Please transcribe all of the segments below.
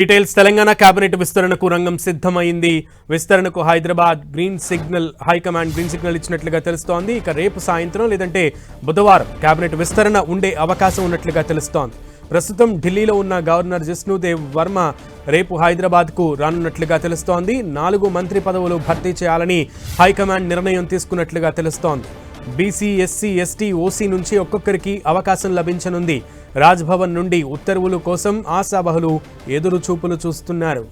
Details Telangana cabinet విస్తరణకు రంగం సిద్ధమైంది. విస్తరణకు Hyderabad green signal high command green signal ఇచ్చినట్లుగా తెలుస్తోంది. ఇక రేపు సాయంత్రం లేదంటే బుధవారం కేబినెట్ విస్తరణ ఉండే అవకాశం ఉన్నట్లుగా తెలుస్తోంది. ప్రస్తుతం ఢిల్లీలో ఉన్న గవర్నర్ జిష్ణుదేవ్ వర్మ రేపు హైదరాబాద్కు రానున్నట్లుగా తెలుస్తోంది. నాలుగు మంత్రి పదవులు భర్తీ చేయాలని హైకమాండ్ నిర్ణయం తీసుకున్నట్లుగా తెలుస్తోంది. బీసీ ఎస్సీ ఎస్టీ ఓసీ నుంచి ఒక్కొక్కరికి అవకాశం లభించనుంది. రాజ్భవన్ నుండి ఉత్తర్వులు కోసం ఆశాబహులు ఎదురు చూపులు చూస్తున్నారు.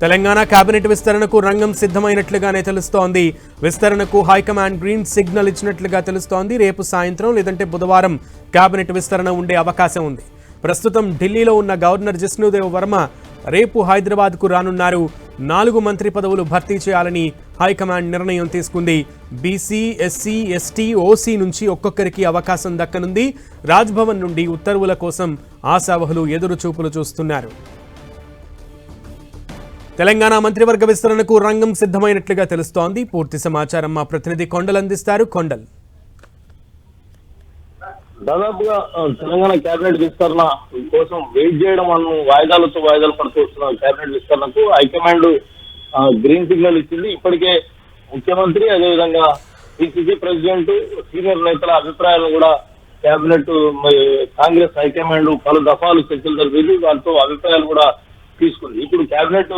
తెలంగాణ కేబినెట్ విస్తరణకు రంగం సిద్ధమైనట్లుగానే తెలుస్తోంది. విస్తరణకు హైకమాండ్ గ్రీన్ సిగ్నల్ ఇచ్చినట్లుగా తెలుస్తోంది. రేపు సాయంత్రం లేదంటే బుధవారం కేబినెట్ విస్తరణ ఉండే అవకాశం ఉంది. ప్రస్తుతం ఢిల్లీలో ఉన్న గవర్నర్ జిష్ణుదేవ్ వర్మ రేపు హైదరాబాద్కు రానున్నారు. నాలుగు మంత్రి పదవులు భర్తీ చేయాలని హైకమాండ్ నిర్ణయం తీసుకుంది. బీసీ ఎస్సీ ఎస్టీ ఓసీ నుంచి ఒక్కొక్కరికి అవకాశం దక్కనుంది. రాజ్భవన్ నుండి ఉత్తర్వుల కోసం ఆశావహులు ఎదురు చూపులు చూస్తున్నారు. తెలంగాణ మంత్రివర్గ విస్తరణకు రంగం సిద్ధమైనట్లుగా తెలుస్తోంది. పూర్తి సమాచారం మా ప్రతినిధి కొండల్ అందిస్తారు. కొండల్. దాదాపుగా తెలంగాణ కేబినెట్ విస్తరణ కోసం వెయిట్ చేయడం మనం వాయిదాలతో వాయిదాలు పడుతూ వస్తున్న కేబినెట్ విస్తరణకు హైకమాండ్ గ్రీన్ సిగ్నల్ ఇచ్చింది. ఇప్పటికే ముఖ్యమంత్రి అదేవిధంగా పిసిసి ప్రెసిడెంట్ సీనియర్ నేతల అభిప్రాయాలను కూడా కేబినెట్ కాంగ్రెస్ హైకమాండ్ పలు దఫాలు చర్చలు జరిపింది. వారితో అభిప్రాయాలు కూడా తీసుకుంది. ఇప్పుడు కేబినెట్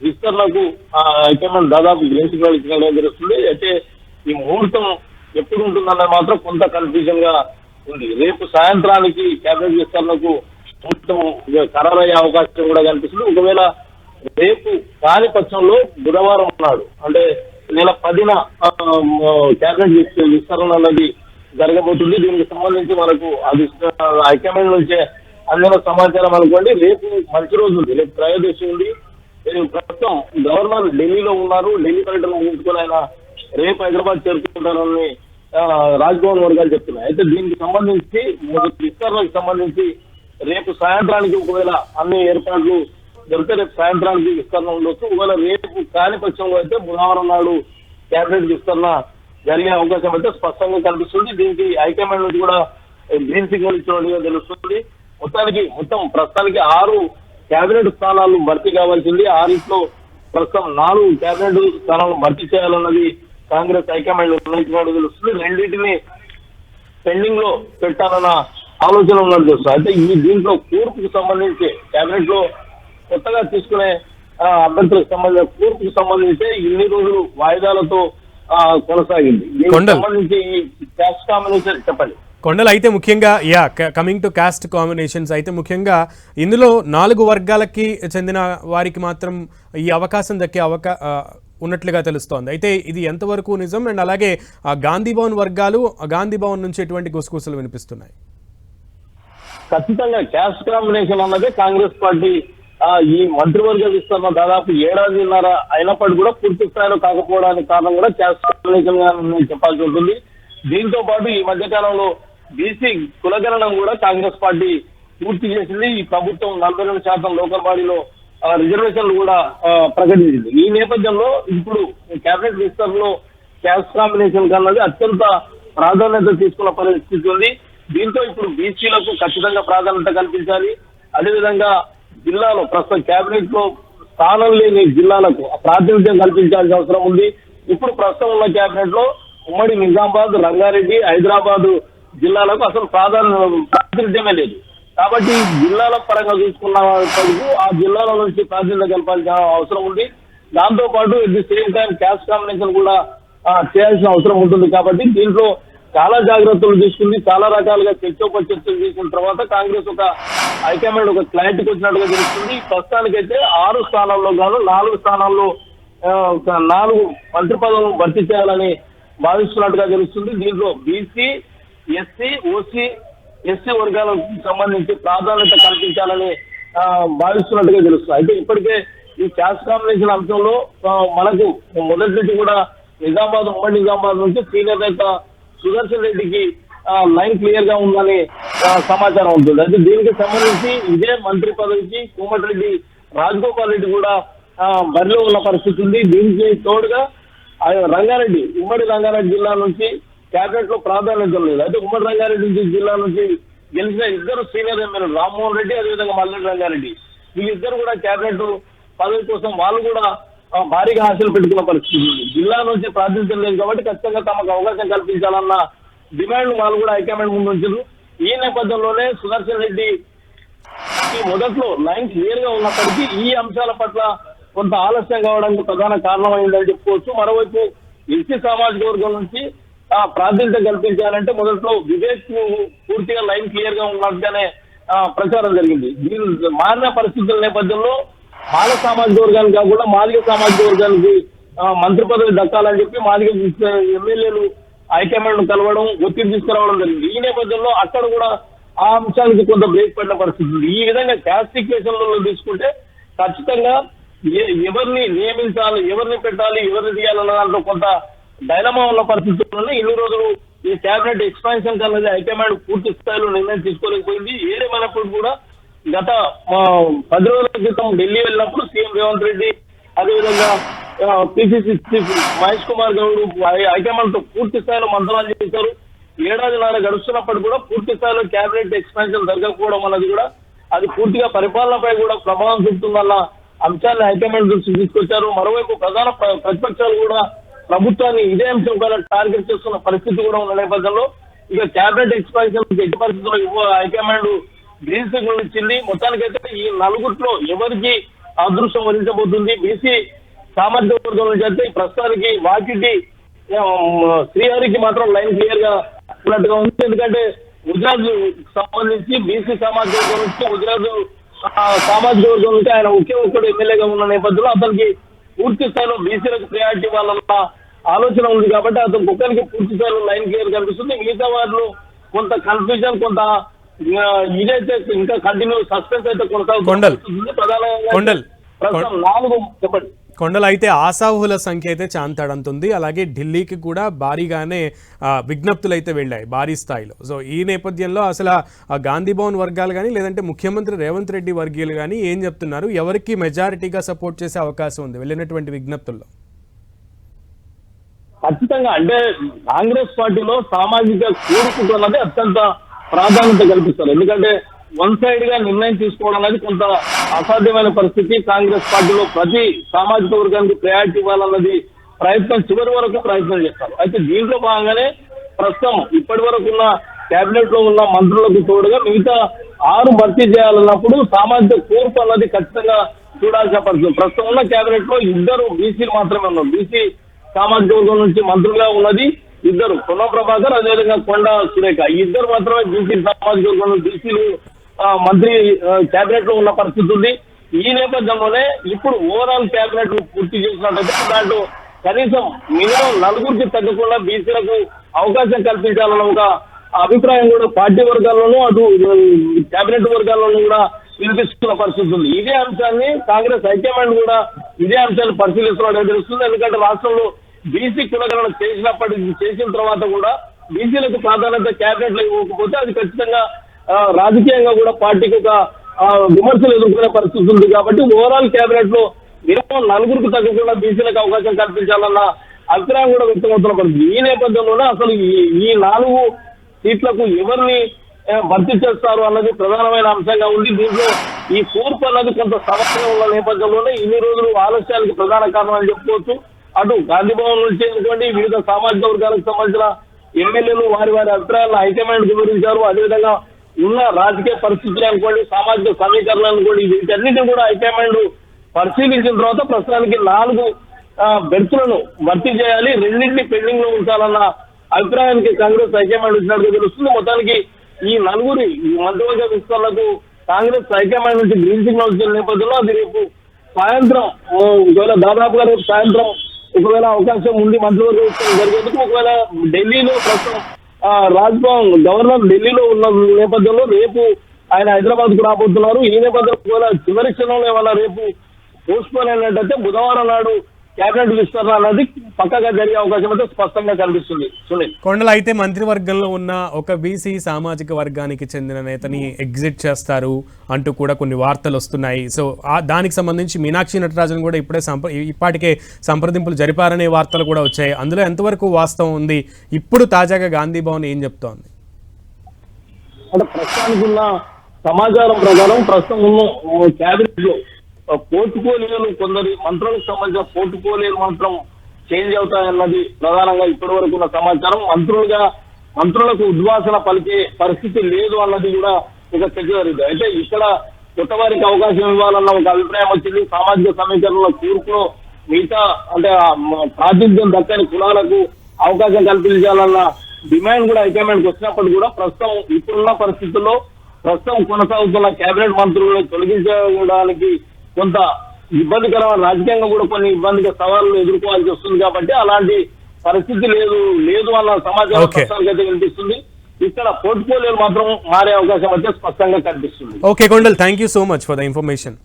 విస్తరణకు ఆ, హైకమాండ్ దాదాపు గ్రీన్ సిగ్నల్ ఇచ్చిన జరుగుతుంది అయితే ఈ ముహూర్తం ఎప్పుడు ఉంటుందన్నది మాత్రం కొంత కన్ఫ్యూజన్గా ఉంది రేపు సాయంత్రానికి కేబినెట్ విస్తరణకు మొత్తం ఖరారయ్యే అవకాశం కూడా కనిపిస్తుంది. ఒకవేళ రేపు కాని పక్షంలో బుధవారం ఉన్నాడు అంటే నెల పదిన ఆ, కేబినెట్ విస్తరణ అనేది జరగబోతుంది. దీనికి సంబంధించి మనకు అది హైకమాండ్ నుంచే అందిన సమాచారం అనుకోండి. రేపు మంచి రోజు ఉంది. రేపు త్రయోదశి ఉంది. ప్రస్తుతం గవర్నర్ ఢిల్లీలో ఉన్నారు. ఢిల్లీ పర్యటన ముగించుకొని ఆయన రేపు హైదరాబాద్ చేరుకుంటారని రాజ్భవన్ వర్గాలు చెప్తున్నాయి అయితే దీనికి సంబంధించి విస్తరణకు సంబంధించి రేపు సాయంత్రానికి ఒకవేళ అన్ని ఏర్పాట్లు జరిగితే రేపు సాయంత్రానికి విస్తరణ ఉండొచ్చు. ఒకవేళ రేపు కాని పక్షంలో అయితే బుధవారం నాడు క్యాబినెట్ విస్తరణ జరిగే అవకాశం అయితే స్పష్టంగా కనిపిస్తుంది. దీనికి హైకమాండ్ నుంచి కూడా గ్రీన్ సిగ్నల్ ఇచ్చినట్టుగా తెలుస్తుంది. మొత్తానికి మొత్తం ప్రస్తుతానికి ఆరు కేబినెట్ స్థానాలు భర్తీ కావాల్సింది. ఆరింట్లో ప్రస్తుతం నాలుగు కేబినెట్ స్థానాలు భర్తీ చేయాలన్నది కాంగ్రెస్ హైకమాండ్ నిర్ణయించినట్టు తెలుస్తుంది. రెండింటిని పెండింగ్లో పెట్టాలన్న ఆలోచన ఉన్నట్టు తెలుస్తుంది. అయితే ఈ దీంట్లో కూర్పుకు సంబంధించి కేబినెట్లో కొత్తగా తీసుకునే అభ్యర్థులకు సంబంధించిన కూర్పుకు సంబంధించి ఇన్ని రోజులు వాయిదాలతో కొనసాగింది. దీనికి. సంబంధించి ఈ క్యాష్ కాంబినేషన్ చెప్పండి. కొండలు అయితే ముఖ్యంగా yeah coming to caste combinations అయితే ముఖ్యంగా ఇందులో నాలుగు వర్గాలకి చెందిన వారికి మాత్రం ఈ అవకాశం దక్కే అవకా ఉన్నట్లుగా తెలుస్తోంది. అయితే ఇది ఎంతవరకు నిజం? అండ్ అలాగే ఆ గాంధీ భవన్ వర్గాలు ఆ గాంధీ భవన్ నుంచి ఎటువంటి గుసగుసలు వినిపిస్తున్నాయి? ఖచ్చితంగా క్యాష్ కాంబినేషన్ అన్నదే కాంగ్రెస్ పార్టీ ఈ మంత్రివర్గ విస్తరణ దాదాపు ఏడాదిన్నర అయినప్పటికీ కూడా పూర్తి స్థాయిలో కాకపోవడానికి కారణం కూడా క్యాష్ కాంబినేషన్ చెప్పాల్సి ఉంటుంది. దీంతో పాటు ఈ మధ్య కాలంలో బీసీ కులగణనం కూడా కాంగ్రెస్ పార్టీ పూర్తి చేసింది. ఈ ప్రభుత్వం నలభై రెండు శాతం లోకల్ బాడీలో రిజర్వేషన్లు కూడా ప్రకటించింది. ఈ నేపథ్యంలో ఇప్పుడు కేబినెట్ విస్తరణలో క్యాష్ కాంబినేషన్ కన్నది అత్యంత ప్రాధాన్యత తీసుకున్న పరిస్థితి ఉంది. దీంతో ఇప్పుడు బీసీలకు ఖచ్చితంగా ప్రాధాన్యత కల్పించాలి. అదేవిధంగా జిల్లాలో ప్రస్తుతం కేబినెట్లో స్థానం లేని జిల్లాలకు ప్రాతినిధ్యం కల్పించాల్సిన అవసరం ఉంది. ఇప్పుడు ప్రస్తుతం ఉన్న కేబినెట్లో ఉమ్మడి నిజామాబాద్ రంగారెడ్డి హైదరాబాద్ జిల్లాలకు అసలు ప్రాధాన్య ప్రాతినిధ్యమే లేదు. కాబట్టి జిల్లాల పరంగా చూసుకున్నప్పటికీ ఆ జిల్లాల నుంచి ప్రాధాన్యత కల్పాల్సిన అవసరం ఉంది. దాంతో పాటు at the same time caste combination కూడా చేయాల్సిన అవసరం ఉంటుంది కాబట్టి దీంట్లో చాలా జాగ్రత్తలు తీసుకుంది. చాలా రకాలుగా చర్చోపచర్చలు చేసిన తర్వాత కాంగ్రెస్ ఒక హైకమాండ్ ఒక క్లారిటీకి వచ్చినట్టుగా తెలుస్తుంది. ప్రస్తుతానికైతే ఆరు స్థానాల్లో గాను నాలుగు స్థానాల్లో ఒక నాలుగు మంత్రి పదవులను భర్తీ చేయాలని భావిస్తున్నట్టుగా తెలుస్తుంది. దీంట్లో బీసీ ఎస్సీ ఓసీ ఎస్సీ వర్గాలకు సంబంధించి ప్రాధాన్యత కల్పించాలని భావిస్తున్నట్టుగా తెలుస్తుంది. అయితే ఇప్పటికే ఈ క్యాష్ కాంబినేషన్ అంశంలో మనకు మొదటి నుంచి కూడా నిజామాబాద్ ఉమ్మడి నిజామాబాద్ నుంచి సీనియర్ నేత సుదర్శన్ రెడ్డికి లైన్ క్లియర్గా ఉందని సమాచారం ఉంటుంది అయితే దీనికి సంబంధించి ఇదే మంత్రి పదవికి కోమటిరెడ్డి రాజగోపాల్ రెడ్డి కూడా బరిలో ఉన్న పరిస్థితి ఉంది. దీనికి తోడుగా ఆ రంగారెడ్డి ఉమ్మడి రంగారెడ్డి జిల్లా నుంచి క్యాబినెట్లో ప్రాధాన్యత లేదు. అయితే ఉమ్మడి రంగారెడ్డి జిల్లా నుంచి గెలిచిన ఇద్దరు సీనియర్ ఎమ్మెల్యేలు రామ్మోహన్ రెడ్డి అదేవిధంగా మల్లెడ్డి రంగారెడ్డి. వీళ్ళిద్దరు కూడా క్యాబినెట్ పదవి కోసం వాళ్ళు కూడా భారీగా ఆశలు పెట్టుకున్న పరిస్థితి ఉంది. జిల్లా నుంచి ప్రాతినిధ్యం లేదు కాబట్టి ఖచ్చితంగా తమకు అవకాశం కల్పించాలన్న డిమాండ్ వాళ్ళు కూడా హైకమాండ్ ముందు ఉంచారు. ఈ నేపథ్యంలోనే సుదర్శన్ రెడ్డి మొదట్లో లైన్ క్లియర్గా ఉన్నప్పటికీ ఈ అంశాల పట్ల కొంత ఆలస్యం కావడానికి ప్రధాన కారణమైందని చెప్పుకోవచ్చు. మరోవైపు ఎస్సీ సామాజిక వర్గం నుంచి ప్రాధాన్యత కల్పించాలంటే మొదట్లో వివేక్ పూర్తిగా లైన్ క్లియర్గా ఉన్నట్టుగానే ప్రచారం జరిగింది. దీని మారిన పరిస్థితుల నేపథ్యంలో మాల సామాజిక వర్గానికి కాకుండా మాదిగ సామాజిక వర్గానికి మంత్రి పదవి దక్కాలని చెప్పి మాదిగ ఎమ్మెల్యేలు హైకమాండ్ కలవడం ఒత్తిడి తీసుకురావడం జరిగింది. ఈ నేపథ్యంలో అక్కడ కూడా ఆ అంశానికి కొంత బ్రేక్ పడిన పరిస్థితి ఉంది. ఈ విధంగా క్లాసిఫికేషన్లలో తీసుకుంటే ఖచ్చితంగా ఎవరిని నియమించాలి ఎవరిని పెట్టాలి ఎవరిని తీయాలన్న దాంట్లో కొంత డైలమా ఉన్న పరిస్థితుల్లోనే ఇన్ని రోజులు ఈ క్యాబినెట్ ఎక్స్పాన్షన్ కన్నది హైకమాండ్ పూర్తి స్థాయిలో నిర్ణయం తీసుకోలేకపోయింది. ఏదేమైనప్పుడు కూడా గత పది రోజుల క్రితం ఢిల్లీ వెళ్ళినప్పుడు సీఎం రేవంత్ రెడ్డి అదేవిధంగా పిసిసి చీఫ్ మహేష్ కుమార్ గౌడ్ హైకమాండ్తో పూర్తి స్థాయిలో మంత్రాలు చేశారు. ఏడాదిన్నర గడుస్తున్నప్పటికీ కూడా పూర్తి స్థాయిలో క్యాబినెట్ ఎక్స్పాన్షన్ జరగకపోవడం అన్నది కూడా అది పూర్తిగా పరిపాలనపై కూడా ప్రభావం చూపుతుందన్న అంశాన్ని హైకమాండ్ దృష్టికి తీసుకొచ్చారు. మరోవైపు ప్రధాన ప్రతిపక్షాలు కూడా ప్రభుత్వాన్ని ఇదే అంశం కూడా టార్గెట్ చేస్తున్న పరిస్థితి కూడా ఉన్న నేపథ్యంలో ఇక క్యాబినెట్ ఎక్స్పాన్షన్ ఎట్టి పరిస్థితుల్లో హైకమాండ్ గ్రీన్ సిగ్నల్ ఇచ్చింది మొత్తానికైతే ఈ నలుగురిలో ఎవరికి అదృష్టం వరించబోతుంది? బీసీ సామర్థ్య వర్గం నుంచి అయితే ప్రస్తుతానికి వాకిటి శ్రీహరికి మాత్రం లైన్ క్లియర్గా ఉన్నట్టుగా ఉంది. ఎందుకంటే గుజరాత్ సంబంధించి బీసీ సామాజిక వర్గం నుంచి గుజరాత్ సామాజిక వర్గం నుంచి ఆయన ఒకే ఒక్కడు ఎమ్మెల్యేగా ఉన్న నేపథ్యంలో అతనికి పూర్తి స్థాయిలో బీసీలకు ప్రయారిటీ ఇవ్వాలన్న ఆలోచన ఉంది కాబట్టి అతను ఒక్కరికి పూర్తి స్థాయిలో లైన్ క్లియర్ కనిపిస్తుంది. మిగతా వారిలో కొంత కన్ఫ్యూజన్ కొంత ఇదైతే ఇంకా కంటిన్యూ సస్పెన్స్ అయితే కొనసాగుతుంది. ప్రధానంగా నాలుగు చెప్పండి. కొండలు అయితే ఆశావుల సంఖ్య అయితే చాంతాడంతుంది. అలాగే ఢిల్లీకి కూడా భారీగానే విజ్ఞప్తులు అయితే వెళ్ళాయి భారీ స్థాయిలో. సో ఈ నేపథ్యంలో అసలు ఆ గాంధీ భవన్ వర్గాలు కానీ లేదంటే ముఖ్యమంత్రి రేవంత్ రెడ్డి వర్గీయులు కానీ ఏం చెప్తున్నారు? ఎవరికి మెజారిటీగా సపోర్ట్ చేసే అవకాశం ఉంది వెళ్ళినటువంటి విజ్ఞప్తుల్లో? ఖచ్చితంగా. అంటే కాంగ్రెస్ పార్టీలో సామాజిక కూడుకుంటు అత్యంత ప్రాధాన్యత కల్పిస్తారు. ఎందుకంటే వన్ సైడ్గా నిర్ణయం తీసుకోవడం అనేది కొంత అసాధ్యమైన పరిస్థితి. కాంగ్రెస్ పార్టీలో ప్రతి సామాజిక వర్గానికి ప్రయారిటీ ఇవ్వాలన్నది ప్రయత్నం చివరి వరకు ప్రయత్నం చేస్తారు. అయితే దీంట్లో భాగంగానే ప్రస్తుతం ఇప్పటి వరకు ఉన్న కేబినెట్లో ఉన్న మంత్రులకు తోడుగా మిగతా ఆరు భర్తీ చేయాలన్నప్పుడు సామాజిక కూర్పు అన్నది ఖచ్చితంగా చూడాల్సిన పరిస్థితి. ప్రస్తుతం ఉన్న కేబినెట్లో ఇద్దరు బీసీలు మాత్రమే ఉన్నారు. బీసీ సామాజిక వర్గం నుంచి మంత్రులుగా ఉన్నది ఇద్దరు. పొన్న ప్రభాకర్ అదేవిధంగా కొండ సురేఖ. ఇద్దరు మాత్రమే బీసీ సామాజిక వర్గం బీసీలు మంత్రి కేబినెట్లో ఉన్న పరిస్థితి ఉంది. ఈ నేపథ్యంలోనే ఇప్పుడు ఓవరాల్ కేబినెట్ పూర్తి చేసినట్టయితే దాంట్లో కనీసం మినిమం నలుగురికి తగ్గకుండా బీసీలకు అవకాశం కల్పించాలన్న ఒక అభిప్రాయం కూడా పార్టీ వర్గాల్లోనూ అటు కేబినెట్ వర్గాల్లోనూ కూడా వినిపిస్తున్న పరిస్థితి ఉంది. ఇదే అంశాన్ని కాంగ్రెస్ హైకమాండ్ కూడా ఇదే అంశాన్ని పరిశీలిస్తున్నట్టు తెలుస్తుంది. ఎందుకంటే రాష్ట్రంలో బీసీ కులగణన చేసినప్పటి చేసిన తర్వాత కూడా బీసీలకు ప్రాధాన్యత కేబినెట్లో ఇవ్వకపోతే అది ఖచ్చితంగా రాజకీయంగా కూడా పార్టీకి ఒక విమర్శలు ఎదుర్కొనే పరిస్థితి ఉంది కాబట్టి ఓవరాల్ కేబినెట్లో మినిమం నలుగురికి తగ్గకుండా బీసీలకు అవకాశం కల్పించాలన్న అభిప్రాయం కూడా వ్యక్తమవుతున్న పరిస్థితి. ఈ నేపథ్యంలోనే అసలు ఈ- నాలుగు సీట్లకు ఎవరిని భర్తీ చేస్తారు అన్నది ప్రధానమైన అంశంగా ఉంది. దీంట్లో ఈ కూర్పు అన్నది కొంత సమస్యగా ఉన్న నేపథ్యంలోనే ఇన్ని రోజులు ఆలస్యానికి ప్రధాన కారణం అని చెప్పుకోవచ్చు. అటు గాంధీ భవన్ నుంచి అనుకోండి వివిధ సామాజిక వర్గాలకు సంబంధించిన ఎమ్మెల్యేలు వారి వారి అభిప్రాయాలను హైకమాండ్ వివరించారు. అదేవిధంగా ఉన్న రాజకీయ పరిస్థితులు అనుకోండి సామాజిక సమీకరణలు అనుకోండి వీటన్నిటిని కూడా హైకమాండ్ పరిశీలించిన తర్వాత ప్రస్తుతానికి నాలుగు ఆ, బెర్తులను భర్తీ చేయాలి రెండింటిని పెండింగ్లో ఉంచాలన్న అభిప్రాయానికి కాంగ్రెస్ హైకమాండ్ వచ్చినట్టు తెలుస్తుంది. మొత్తానికి ఈ నలుగురి ఈ మధ్యవర్గ విస్తరణకు కాంగ్రెస్ హైకమాండ్ నుంచి గ్రీన్ సిగ్నల్ వచ్చిన నేపథ్యంలో అది రేపు సాయంత్రం ఒకవేళ దాదాపుగా రేపు సాయంత్రం ఒకవేళ అవకాశం ఉంది మంత్రివర్గ విస్తరణ జరిగేందుకు ఒకవేళ ఢిల్లీలో ప్రస్తుతం రాజ్భవన్ గవర్నర్ ఢిల్లీలో ఉన్న నేపథ్యంలో రేపు ఆయన హైదరాబాద్కు రాబోతున్నారు. ఈ నేపథ్యంలో చివరి క్షణంలో ఏమన్నా రేపు పోస్ట్ పోన్ అయినట్టయితే బుధవారం నాడు కేబినెట్ విస్తరణ అనేది పక్కగా జరిగే అవకాశం అయితే స్పష్టంగా కనిపిస్తుంది. సునీల్. కొండలు అయితే మంత్రివర్గంలో ఉన్న ఒక బీసీ సామాజిక వర్గానికి చెందిన నేతని ఎగ్జిట్ చేస్తారు అంటూ కూడా కొన్ని వార్తలు వస్తున్నాయి. సో ఆ దానికి సంబంధించి మీనాక్షి నటరాజన్ కూడా ఇప్పుడే సంప్ర ఇప్పటికే సంప్రదింపులు జరిపారనే వార్తలు కూడా వచ్చాయి. అందులో ఎంతవరకు వాస్తవం ఉంది? ఇప్పుడు తాజాగా గాంధీ భవన్ ఏం చెప్తోంది? అంటే ప్రస్తుతానికి ఉన్న సమాచారం ప్రకారం ప్రస్తుతం ఉన్న క్యాబినెట్లో పోర్టుకోలియోలు కొందరి మంత్రులకు సంబంధించిన పోర్టుకోలియోలు మాత్రం చేంజ్ అవుతాయన్నది ప్రధానంగా ఇప్పటి వరకు ఉన్న సమాచారం. మంత్రులుగా మంత్రులకు ఉద్వాసన పలికే పరిస్థితి లేదు అన్నది కూడా ఒక చర్చ అయితే ఇక్కడ కొత్త వారికి అవకాశం ఇవ్వాలన్న ఒక అభిప్రాయం వచ్చింది. సామాజిక సమీకరణలో తీర్పులో మిగతా అంటే ఆ ప్రాతినిధ్యం దక్కని కులాలకు అవకాశం కల్పించాలన్న డిమాండ్ కూడా హైకమాండ్కి వచ్చినప్పుడు కూడా ప్రస్తుతం ఇప్పుడున్న పరిస్థితుల్లో ప్రస్తుతం కొనసాగుతున్న కేబినెట్ మంత్రులను తొలగించడానికి కొంత ఇబ్బందికరమైన రాజకీయంగా కూడా కొన్ని ఇబ్బందిగా సవాళ్ళు ఎదుర్కోవాల్సి వస్తుంది కాబట్టి అలాంటి పరిస్థితి లేదు లేదు అన్న సమాచారం Okay. ప్రస్తుతానికి అయితే కనిపిస్తుంది ఇక్కడ పోర్ట్ఫోలియోలు మాత్రం మారే అవకాశం అయితే స్పష్టంగా కనిపిస్తుంది. Okay Kondal thank you so much for the information